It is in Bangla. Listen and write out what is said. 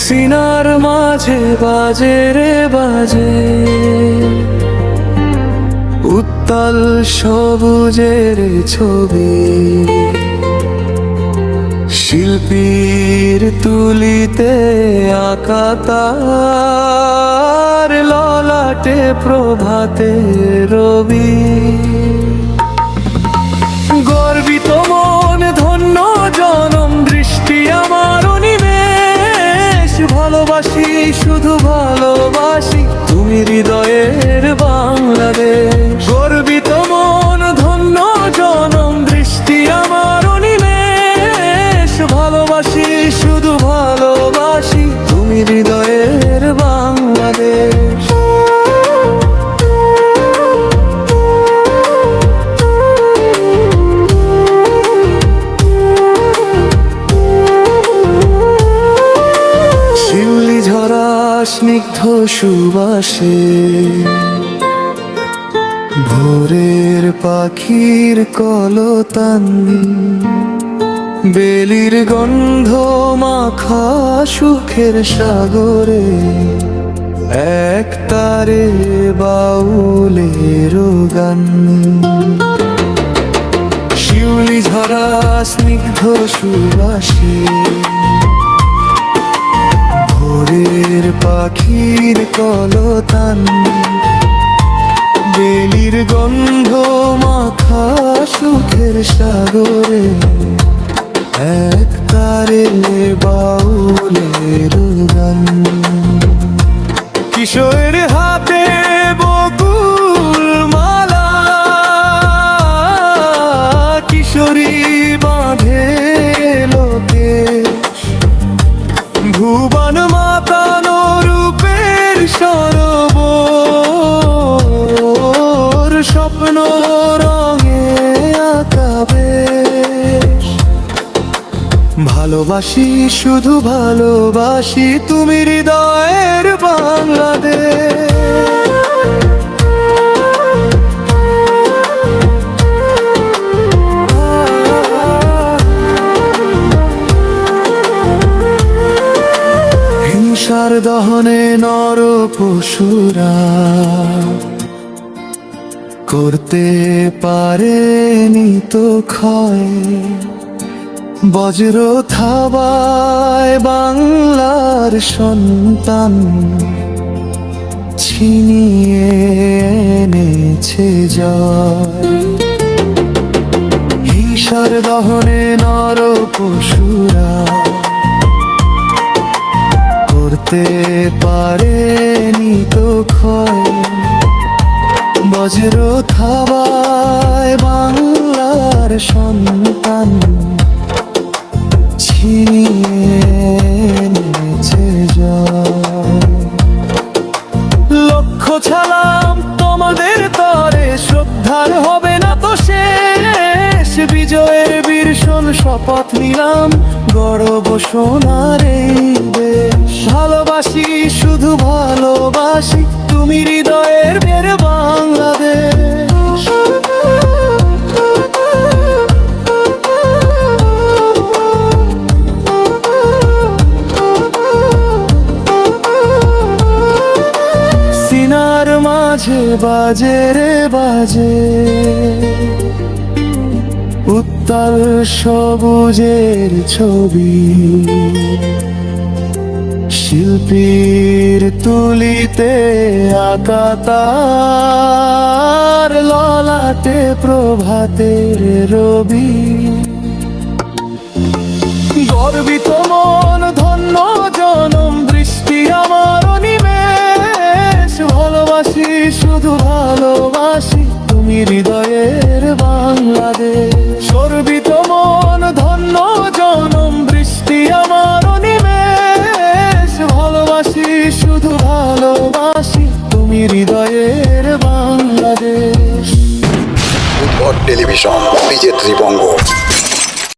সিনার মাঝে বাজে রে বাজে। উত্তাল সবুজের ছবি। শিল্পীর তুলিতে আঁকা তার ললাটে প্রভাতে রবি। গর্বিত মন, ধন্য জনম, দৃষ্টি আমার অনিমেষ। ভালোবাসি, শুধু ভালোবাসি, তুমি হৃদয়ের বাংলাদেশ। ভালোবাসি শুধু ভালোবাসি তুমি হৃদয়ের বাংলাদেশ। শিউলি ঝরা স্নিগ্ধ সুবাসে ভোরের পাখির কলতান বেলির গন্ধ মাখা সুখের সাগরে, এক তারে বাউলের গান। শিউলি ঝরা স্নিগ্ধ সুবাসে, ভোরের পাখির কলতান। বেলির গন্ধ মাখা সুখের সাগরে এক তারে বাউলের গান। কিশোরের হাতে বকুল মালা, কিশোরী বাঁধে লোকে। ভুবন মাতানো রূপের সরোবর, স্বপ্ন রঙে ভালোবাসি শুধু ভালোবাসি তুমি হৃদয়ের বাংলাদেশ। হিংসার দহনে নর পশুরা করতে পারেনি তো ক্ষয়। বজ্র থাবায় বাংলার সন্তান ছিনিয়ে এনেছে জয়। দহনে নর পশুরা করতে পারেনি তো ক্ষয়। বজ্র থাবায় বাংলার সন্তান লক্ষ্য ছালাম তোমাদের তরে, শ্রদ্ধার হবে না তো শেষ। বিজয়ের বীরসন শপথ নিলাম, গর্ব সোনার ভালোবাসি, শুধু ভালোবাসি, তুমি হৃদয়ের বের মাঝে, বাজে রে বাজে। উত্তাল সবুজের ছবি। শিল্পীর তুলিতে আঁকা তার, ললাটে প্রভাতের রবি। গর্বিত মন বাংলাদেশ। সর্বিত মন ধন্য জনম বৃষ্টি আমার অনিমেষ। ভালোবাসি শুধু ভালোবাসি তুমি হৃদয়ের বাংলাদেশ। টেলিভিশন বিজে ত্রিবঙ্গ